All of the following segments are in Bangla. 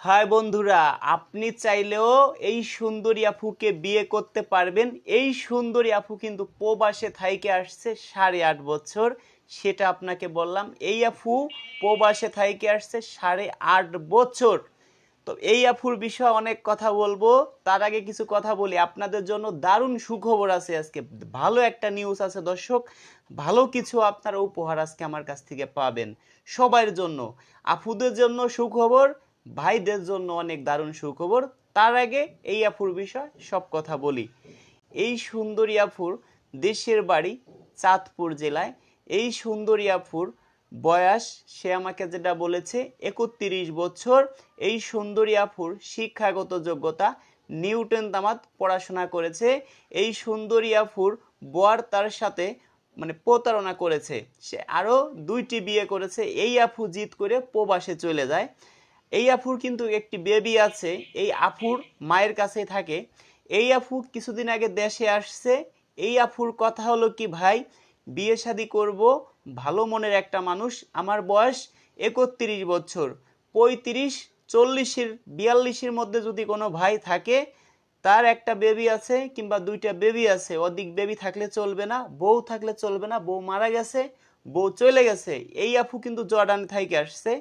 হাই বন্ধুরা, আপনি চাইলেও এই সুন্দরী আফুকে বিয়ে করতে পারবেন। এই সুন্দরী আফু কিন্তু প্রবাসে থাইকে আসছে সাড়ে আট বছর, সেটা আপনাকে বললাম। এই আফু প্রবাসে থাইকে আসছে সাড়ে আট বছর। তো এই আফুর বিষয়ে অনেক কথা বলব। তার আগে কিছু কথা বলি। আপনাদের জন্য দারুণ সুখবর আছে আজকে। ভালো একটা নিউজ আছে দর্শক। ভালো কিছু আপনারা উপহার আজকে আমার কাছ থেকে পাবেন। সবার জন্য। আফুদের জন্য সুখবর ভাইদের জন্য অনেক দারুণ সুখবর। তার আগে এই আফুর বিষয় সব কথা বলি। এই সুন্দরী আফুর দেশের বাড়ি চাঁদপুর জেলায়। এই সুন্দরী আফুর বয়স, সে আমাকে যেটা বলেছে, একত্রিশ বছর। এই সুন্দরী আফুর শিক্ষাগত যোগ্যতা, নিউটন দামাত পড়াশোনা করেছে। এই সুন্দরী আফুর বর তার সাথে মানে প্রতারণা করেছে। সে আরও দুইটি বিয়ে করেছে। এই আফু জিত করে প্রবাসে চলে যায়। এই আফুর কিন্তু একটি বেবি আছে, এই আফুর মায়ের কাছেই থাকে। এই আফু কিছুদিন আগে দেশে আসছে। এই আফুর কথা হলো কি, ভাই, বিয়ে শাদি করব, ভালো মনের একটা মানুষ। আমার বয়স একত্রিশ বছর। পঁয়ত্রিশ, চল্লিশের, বিয়াল্লিশের মধ্যে যদি কোনো ভাই থাকে, তার একটা বেবি আছে কিংবা দুইটা বেবি আছে। অধিক বেবি থাকলে চলবে না, বউ থাকলে চলবে না, বউ মারা গেছে, বউ চলে গেছে। এই আফু কিন্তু জর্ডান থাইকে আসছে।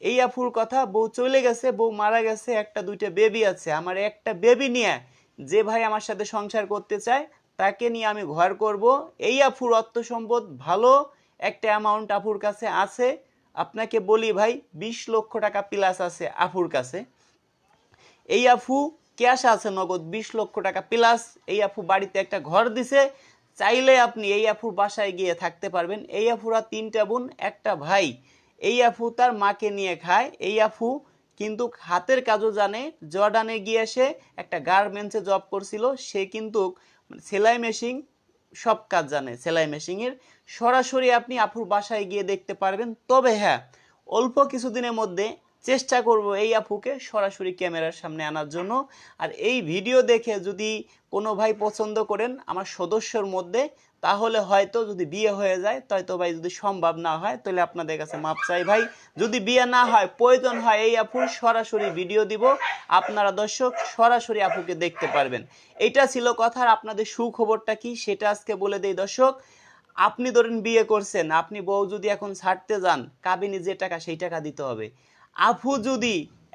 এই আফুর কথা, বউ চলে গেছে, বউ মারা গেছে, একটা, দুইটা বেবি আছে। আমার একটা বেবি নিয়ে যে ভাই আমার সাথে সংসার করতে চায়, তাকে নিয়ে আমি ঘর করব। এই আফুর অর্থ সম্পদ, ভালো একটা অ্যামাউন্ট আফুর কাছে আছে। আপনাকে বলি ভাই, বিশ লক্ষ টাকা প্লাস আছে আফুর কাছে। এই আফু ক্যাশ আছে নগদ, বিশ লক্ষ টাকা প্লাস এই আফু বাড়িতে একটা ঘর দিছে। চাইলে আপনি এই আফুর বাসায় গিয়ে থাকতে পারবেন। এই আফুরা তিনটা বোন, একটা ভাই। এই আফু তার মাকে নিয়ে খায়। এই আফু কিন্তু হাতের কাজও জানে। জর্ডানে গিয়ে সে একটা গার্মেন্টসে জব করছিল। সে কিন্তু সেলাই মেশিন সব কাজ জানে। সেলাই মেশিনের। সরাসরি আপনি আফুর বাসায় গিয়ে দেখতে পারবেন। তবে হ্যাঁ অল্প কিছুদিনের মধ্যে চেষ্টা করব এই আপুকে সরাসরি ক্যামেরার সামনে আনার জন্য। আর এই ভিডিও দেখে যদি কোনো ভাই পছন্দ করেন আমার সদস্যর মধ্যে, তাহলে হয়তো যদি বিয়ে হয়ে যায় হয়তো ভাই যদি সম্ভব না হয়, তাহলে আপনাদের কাছে মাপ চাই। ভাই, যদি বিয়ে না হয়, প্রয়োজন হয় এই আপুর, সরাসরি ভিডিও দিব। আপনারা দর্শক সরাসরি আপুকে দেখতে পারবেন। এটা ছিল কথা আর আপনাদের সুখবরটা কি, সেটা আজকে বলে দেই দর্শক। আপনি ধরেন বিয়ে করছেন, আপনি বউ যদি এখন ছাড়তে যান, কাবিনি যে টাকা, সেই টাকা দিতে হবে। আফু যদি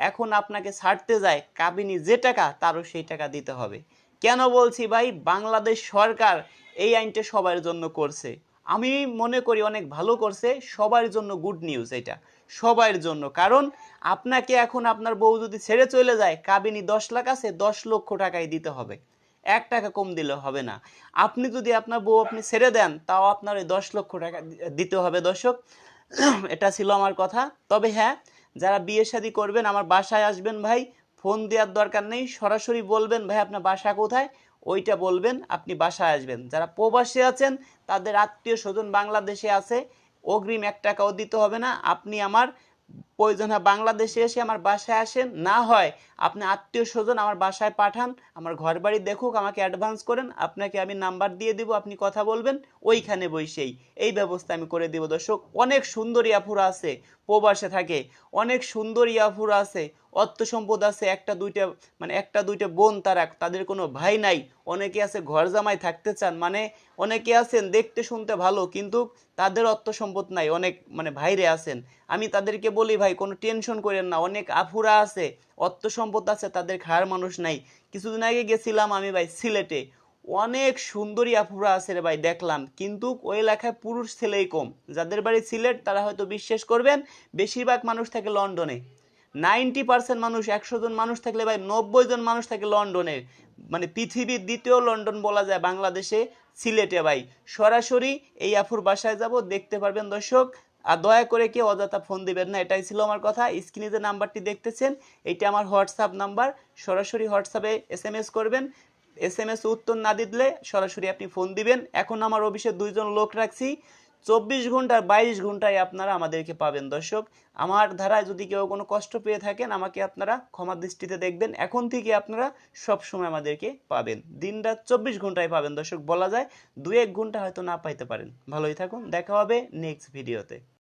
এখন আপনাকে ছাড়তে যায়, কাবিনি যে টাকা তারও সেই টাকা দিতে হবে। কেন বলছি ভাই, বাংলাদেশ সরকার এই আইনটা সবার জন্য করছে। আমি মনে করি অনেক ভালো করছে, সবার জন্য গুড নিউজ এটা, সবার জন্য। কারণ আপনাকে এখন আপনার বউ যদি ছেড়ে চলে যায়, কাবিনি দশ লাখ আছে, দশ লক্ষ টাকাই দিতে হবে। এক টাকা কম দিলে হবে না। আপনি যদি আপনার বউ আপনি ছেড়ে দেন, তাও আপনার ওই দশ লক্ষ টাকা দিতে হবে দর্শক। এটা ছিল আমার কথা। তবে হ্যাঁ যারা বিয়ে শাদি করবেন, আমার বাসায় আসবেন ভাই, ফোন দেওয়ার দরকার নেই, সরাসরি বলবেন, ভাই, আপনার বাসা কোথায়? ওইটা বলবেন, আপনি বাসায় আসবেন। যারা প্রবাসে আছেন, তাদের আত্মীয় স্বজন বাংলাদেশে আছে, অগ্রিম এক টাকাও দিতে হবে না। আপনি আমার প্রয়োজন হয় বাংলাদেশে এসে আমার বাসায় আসেন। না হয় আপনি আত্মীয় স্বজন আমার বাসায় পাঠান, আমার ঘর বাড়ি দেখুক, আমাকে অ্যাডভান্স করেন, আপনাকে আমি নাম্বার দিয়ে দিব, আপনি কথা বলবেন, ওইখানে বসেই এই ব্যবস্থা আমি করে দিব। দর্শক, অনেক সুন্দর ইয়াফুরা আছে, প্রবাসে থাকে, অনেক সুন্দর ইয়াফুরা আছে অর্থ সম্পদ আছে, একটা দুইটা মানে একটা দুইটা বোন তারা তাদের কোনো ভাই নাই। অনেকে আছে ঘর জামাই থাকতে চান মানে অনেকে আছেন দেখতে শুনতে ভালো, কিন্তু তাদের অর্থ সম্পদ নাই, অনেক মানে ভাইরে আছেন। আমি তাদেরকে বলি, ভাই, কোনো টেনশন করেন না, অনেক আফুরা আছে, অর্থ সম্পদ আছে, তাদের খাওয়ার মানুষ নাই। কিছুদিন আগে গেছিলাম আমি, ভাই, সিলেটে। অনেক সুন্দরী আফুরা আছে রে ভাই, দেখলাম, কিন্তু ওই এলাকায় পুরুষ ছেলেই কম। যাদের বাড়ি সিলেট, তারা হয়তো বিশ্বাস করবেন, বেশিরভাগ মানুষ থাকে লন্ডনে। নাইনটি পার্সেন্ট মানুষ, একশো জন মানুষ থাকলে ভাই নব্বই জন মানুষ থাকে লন্ডনে মানে পৃথিবীর দ্বিতীয় লন্ডন বলা যায়, বাংলাদেশে, সিলেটে ভাই। সরাসরি এই আফুর বাসায় যাব, দেখতে পারবেন দর্শক। আর দয়া করে কেউ অযথা ফোন দিবেন না, এটাই ছিল আমার কথা। স্ক্রিনে যে নাম্বারটি দেখতেছেন, এইটা আমার হোয়াটসঅ্যাপ নাম্বার। সরাসরি হোয়াটসঅ্যাপে এস এম এস করবেন। এস এম এস উত্তর না দিলে সরাসরি আপনি ফোন দিবেন। এখন আমার অফিসে দুইজন লোক রাখছি। চব্বিশ ঘণ্টার বাইশ ঘন্টায় আপনারা আমাদেরকে পাবেন। দর্শক, আমার ধারায় যদি কেউ কোনো কষ্ট পেয়ে থাকেন, আমাকে আপনারা ক্ষমা দৃষ্টিতে দেখবেন। এখন থেকে আপনারা সব সময় আমাদেরকে পাবেন। দিন রাত চব্বিশ ঘন্টায় পাবেন। দর্শক, বলা যায় দু এক ঘণ্টা হয়তো না পাইতে পারেন। ভালোই থাকুন। দেখা হবে নেক্সট ভিডিওতে